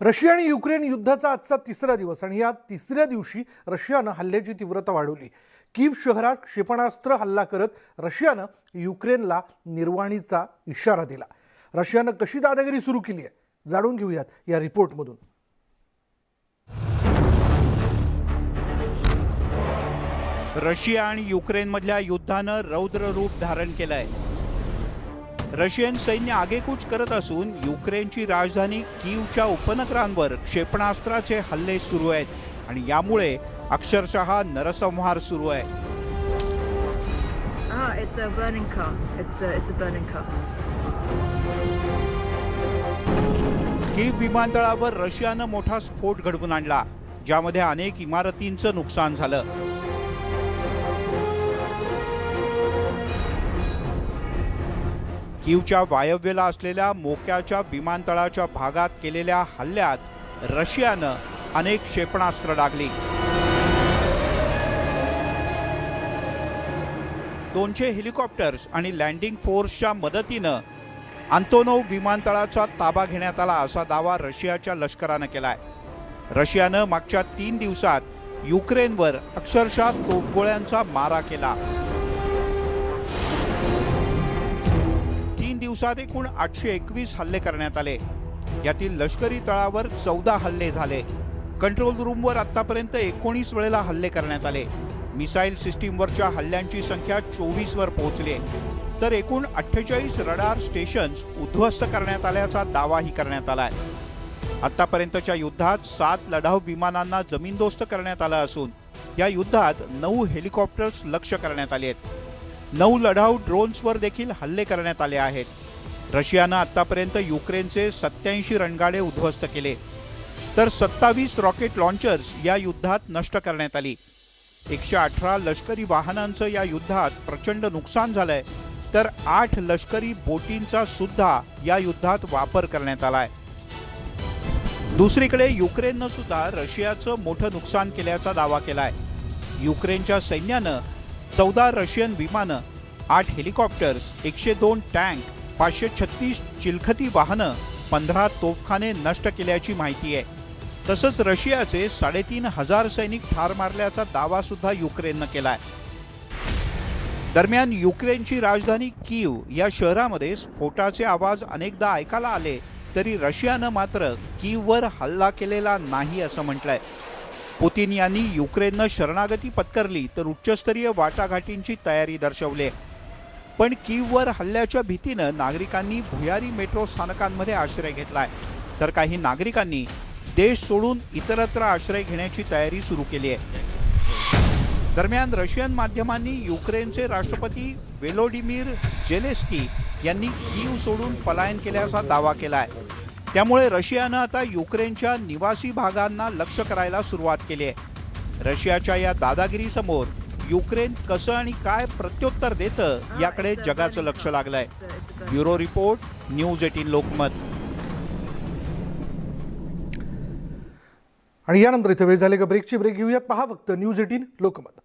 Russia आणि Ukraine युद्धाचा आजचा तिसरा दिवस आणि या तिसऱ्या दिवशी रशियानं हल्ल्याची तीव्रता वाढवली. कीव शहरात क्षेपणास्त्र हल्ला करत रशियानं युक्रेनला निर्वाणीचा इशारा दिला. रशियानं कशी दादागिरी सुरू केली आहे? जाणून घेऊयात या रिपोर्टमधून. रशिया आणि युक्रेनमधल्या युद्धानं रौद्र रूप धारण केलंय. रशियन सैन्य आगेकूच करत असून युक्रेनची राजधानी कीवच्या उपनगरांवर क्षेपणास्त्राचे हल्ले सुरू आहेत. आणि यामुळे अक्षरशः नरसंहार सुरू आहे. Ah. कीव विमानतळावर रशियानं मोठा स्फोट घडवून आणला ज्यामध्ये अनेक इमारतींचं नुकसान झालं. कीवच्या वायव्येला असलेल्या मोक्याच्या विमानतळाच्या भागात केलेल्या हल्ल्यात रशियानं अनेक क्षेपणास्त्र डागली. दोनशे हेलिकॉप्टर्स आणि लँडिंग फोर्सच्या मदतीनं आंतोनोव विमानतळाचा ताबा घेण्यात आला असा दावा रशियाच्या लष्करानं केलाय. रशियानं मागच्या तीन दिवसात युक्रेनवर अक्षरशः तोफगोळ्यांचा मारा केला. दिवसात एकूण आठशे एकवीस हल्ले करण्यात आले. यातील लष्करी तळावर चौदा हल्ले झाले. कंट्रोल रूमवर आतापर्यंत एकोणीस वेळेला हल्ले करण्यात आले. मिसाईल सिस्टीमवरच्या हल्ल्यांची संख्या चोवीसवर पोहोचली. आहे. तर एकूण अठ्ठेचाळीस रडार स्टेशन्स उद्ध्वस्त करण्यात आल्याचा दावाही करण्यात आलाय. आतापर्यंतच्या युद्धात सात लढाऊ विमानांना जमीनदोस्त करण्यात आलं असून या युद्धात नऊ हेलिकॉप्टर्स लक्ष करण्यात आले आहेत नऊ लढाऊ ड्रोन्सवर देखील हल्ले करण्यात आले आहेत. रशियानं आतापर्यंत युक्रेनचे सत्याऐंशी रणगाडे उद्ध्वस्त केले. तर सत्तावीस रॉकेट लॉन्चर्स या युद्धात नष्ट करण्यात आली. एकशे अठरा लष्करी वाहनांचं या युद्धात प्रचंड नुकसान झालंय. तर आठ लष्करी बोटींचा सुद्धा या युद्धात वापर करण्यात आलाय. दुसरीकडे युक्रेननं सुद्धा रशियाचं मोठं नुकसान केल्याचा दावा केलाय. युक्रेनच्या सैन्यानं चौदा रशियन विमानं आठ हेलिकॉप्टर्स एकशे दोन टँक पाचशे छत्तीस चिलखती वाहनं पंधरा तोफखाने नष्ट केल्याची माहिती आहे. तसंच रशियाचे साडेतीन हजार सैनिक ठार मारल्याचा दावा सुद्धा युक्रेननं केलाय. दरम्यान युक्रेनची राजधानी कीव या शहरामध्ये स्फोटाचे आवाज अनेकदा ऐकायला आले तरी रशियानं मात्र कीववर हल्ला केलेला नाही असं म्हटलंय. पुतीन यांनी युक्रेननं शरणागती पत्करली तर उच्चस्तरीय वाटाघाटींची तयारी दर्शवली आहे. पण कीववर हल्ल्याच्या भीतीनं नागरिकांनी भुयारी मेट्रो स्थानकांमध्ये आश्रय घेतलाय. तर काही नागरिकांनी देश सोडून इतरत्र आश्रय घेण्याची तयारी सुरू केली आहे. दरम्यान रशियन माध्यमांनी युक्रेनचे राष्ट्रपती वेलोडिमीर जेलेस्की यांनी कीव सोडून पलायन केल्याचा दावा केलाय. त्यामुळे रशियानं आता युक्रेनच्या निवासी भागांना लक्ष करायला सुरुवात केली आहे. रशियाच्या या दादागिरीसमोर युक्रेन कसं आणि काय प्रत्युत्तर देतं याकडे जगाचं लक्ष लागलंय. Bureau report news eighteen Lokmat. आणि यानंतर इथे वेळ झाले का ब्रेकची? ब्रेक घेऊयात. पहा फक्त न्यूज एटीन लोकमत.